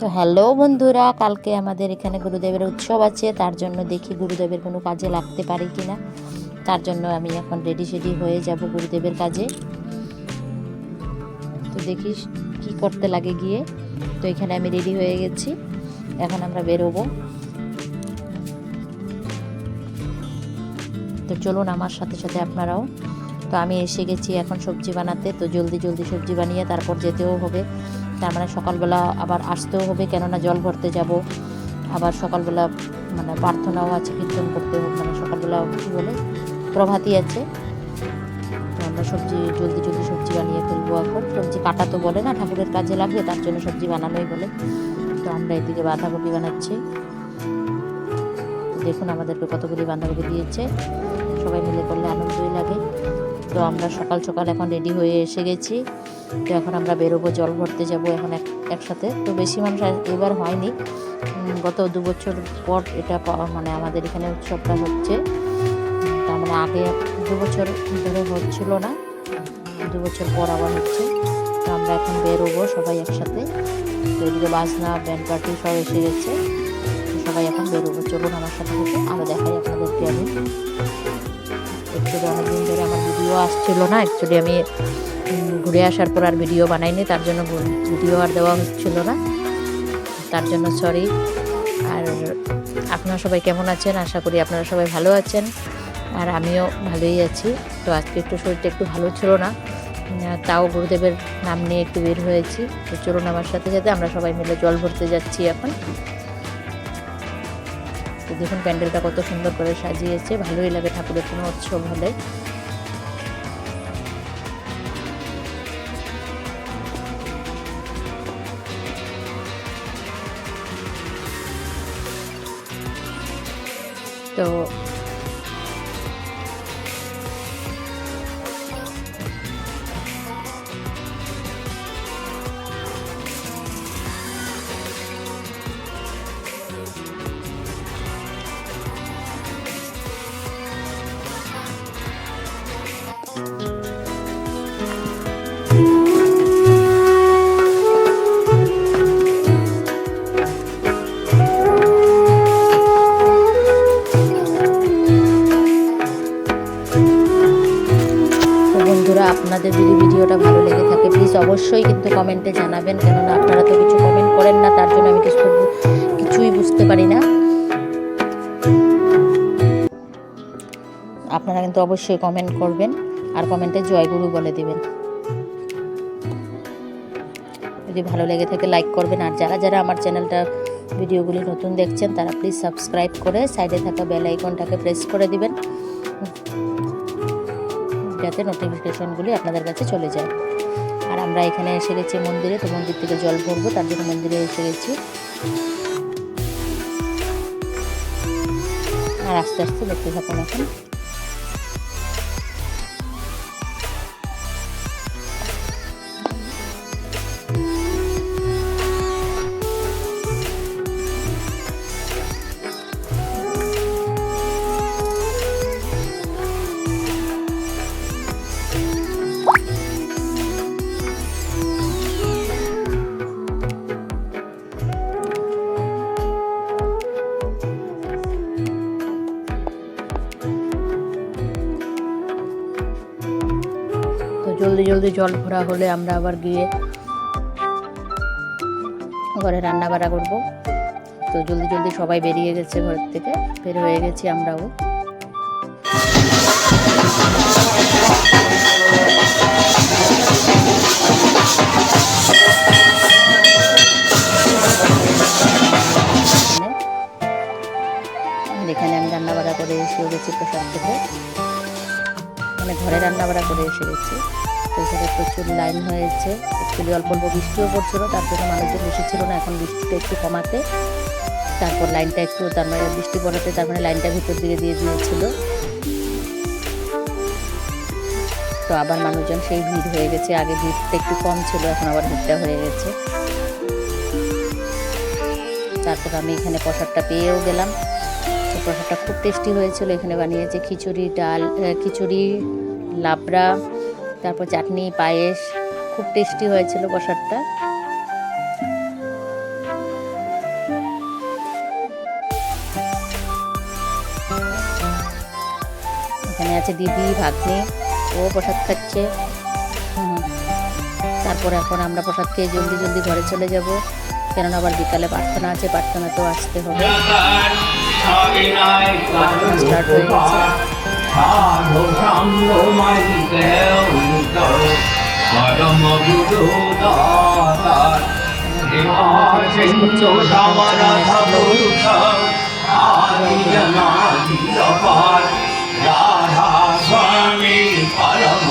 তো হ্যালো বন্ধুরা, কালকে আমাদের এখানে গুরুদেবের উৎসব আছে, তার জন্য দেখি গুরুদেবের কোনো কাজে লাগতে পারি কি না তার জন্য আমি এখন রেডি সেডি হয়ে যাব গুরুদেবের কাজে। তো দেখি কি করতে লাগে গিয়ে। তো এখানে আমি রেডি হয়ে গেছি, এখন আমরা বেরোবো। তো চলুন আমার সাথে সাথে আপনারাও তো আমি এসে গেছি এখন সবজি বানাতে। তো জলদি জলদি সবজি বানিয়ে তারপর যেতেও হবে। তার মানে সকালবেলা আবার আসতেও হবে, কেননা জল ভরতে যাব। আবার সকালবেলা মানে প্রার্থনাও আছে, কীর্তন করতে হবে। মানে সকালবেলা কী বলে? প্রভাতী আছে। তো আমরা সবজি, জলদি জলদি সবজি বানিয়ে ফেলব এখন। সবজি কাটা তো বলে না, ঠাকুরের কাজে লাগবে, তার জন্য সবজি বানানোই বলে। তো আমরা এদিকে বাঁধাকপি বানাচ্ছি। দেখুন আমাদেরকে কতগুলি বাঁধাকপি দিয়েছে। সবাই মিলে করলে আনন্দই লাগে। তো আমরা সকাল সকাল এখন রেডি হয়ে এসে গেছি। তো এখন আমরা বেরোবো, জল ভরতে যাব এখন এক, একসাথে। তো বেশি মানুষ এবার হয়নি। গত দু বছর পর এটা মানে আমাদের এখানে উৎসবটা হচ্ছে। তার মানে আগে দু বছর ধরে হচ্ছিল না, দু বছর পর আবার হচ্ছে। তো আমরা এখন বেরোবো সবাই একসাথে। তো এদিকে বাজনা ব্যান্ড পার্টি সব এসে গেছে। সবাই এখন বেরোবো। চলুন আমার সাথে সাথে আরও দেখাই আপনাদেরকে আমি। অ্যাকচুয়ালি অনেকদিন ধরে আমার ভিডিও আসছিল না অ্যাকচুয়ালি আমি ঘুরে আসার পর আর ভিডিও বানাইনি, তার জন্য ভিডিও আর দেওয়া হচ্ছিল না। তার জন্য সরি আর আপনারা সবাই কেমন আছেন? আশা করি আপনারা সবাই ভালো আছেন। আর আমিও ভালোই আছি। তো আজকে একটু শরীরটা একটু ভালো ছিল না। তাও গুরুদেবের নাম নিয়ে একটু বের হয়েছি। তো চলুন আমার সাথে সাথে আমরা সবাই মিলে জল ভরতে যাচ্ছি এখন। তো দেখুন, প্যান্ডেলটা কত সুন্দর করে সাজিয়েছে। ভালোই লাগে ঠাকুরের কোনো উৎসব হলে। তো তো আপনাদের যদি ভিডিওটা ভালো লেগে থাকে প্লিজ অবশ্যই কিন্তু কমেন্টে জানাবেন। কেননা আপনারা তো কিছু কমেন্ট করেন না, তার জন্য আমি কিছু কিছুই বুঝতে পারি না। আপনারা কিন্তু অবশ্যই কমেন্ট করবেন আর কমেন্টে জয়গুরু বলে দিবেন। যদি ভালো লেগে থাকে লাইক করবেন। আর যারা যারা আমার চ্যানেলটা ভিডিওগুলি নতুন দেখছেন, তারা প্লিজ সাবস্ক্রাইব করে সাইডে থাকা বেল আইকনটাকে প্রেস করে দিবেন। যাতে নোটিফিকেশনগুলি আপনাদের কাছে চলে যায়। আর আমরা এখানে এসে গেছি মন্দিরে, তো মন্দির থেকে জল ভরবো, তার জন্য মন্দিরে এসে গেছি আর আস্তে আস্তে দেখতে থাকুন এখন। জলদি জলদি জল ভরা হলে আমরা আবার গিয়ে ঘরে রান্না বাড়া করব। তো জলদি জলদি সবাই বেরিয়ে গেছে ঘরের থেকে। বের হয়ে গেছি আমরাও। এখানে- আমি রান্না বাড়া করে এসে গেছি প্রসাদ থেকে মানে ঘরে রান্না বাড়া করে এসে গেছি। তো এখানে প্রচুর লাইন হয়েছে। অ্যাকচুয়ালি অল্প অল্প বৃষ্টিও পড়ছিল, তার জন্য মানুষজন এসেছিল না, এখন বৃষ্টিটা একটু কমাতে। তারপর লাইনটা একটু, তার মানে বৃষ্টি পড়াতে, তার মানে লাইনটা ভিতর দিকে দিয়ে দিয়েছিল। তো আবার মানুষজন সেই ভিড় হয়ে গেছে, আগে ভিড়টা একটু কম ছিল, এখন আবার ভিড়টা হয়ে গেছে। তারপর আমি এখানে প্রসাদটা পেয়েও গেলাম। তো প্রসাদটা খুব টেস্টি হয়েছিল, এখানে বানিয়েছে খিচুড়ি, ডাল খিচুড়ি, লাবড়া তারপর চাটনি পায়েস খুব টেস্টি হয়েছিল প্রসাদটা। এখানে আছে দিদি ভাগ্নে ও প্রসাদ খাচ্ছে। তারপর এখন আমরা প্রসাদ খেয়ে জলদি জলদি ঘরে চলে যাব। কেননা আবার বিকালে প্রার্থনা আছে প্রার্থনাতেও আসতে হবে। স্টার্ট হয়ে গেছে। পরম গুরু দাতার রাধা স্বামী পরম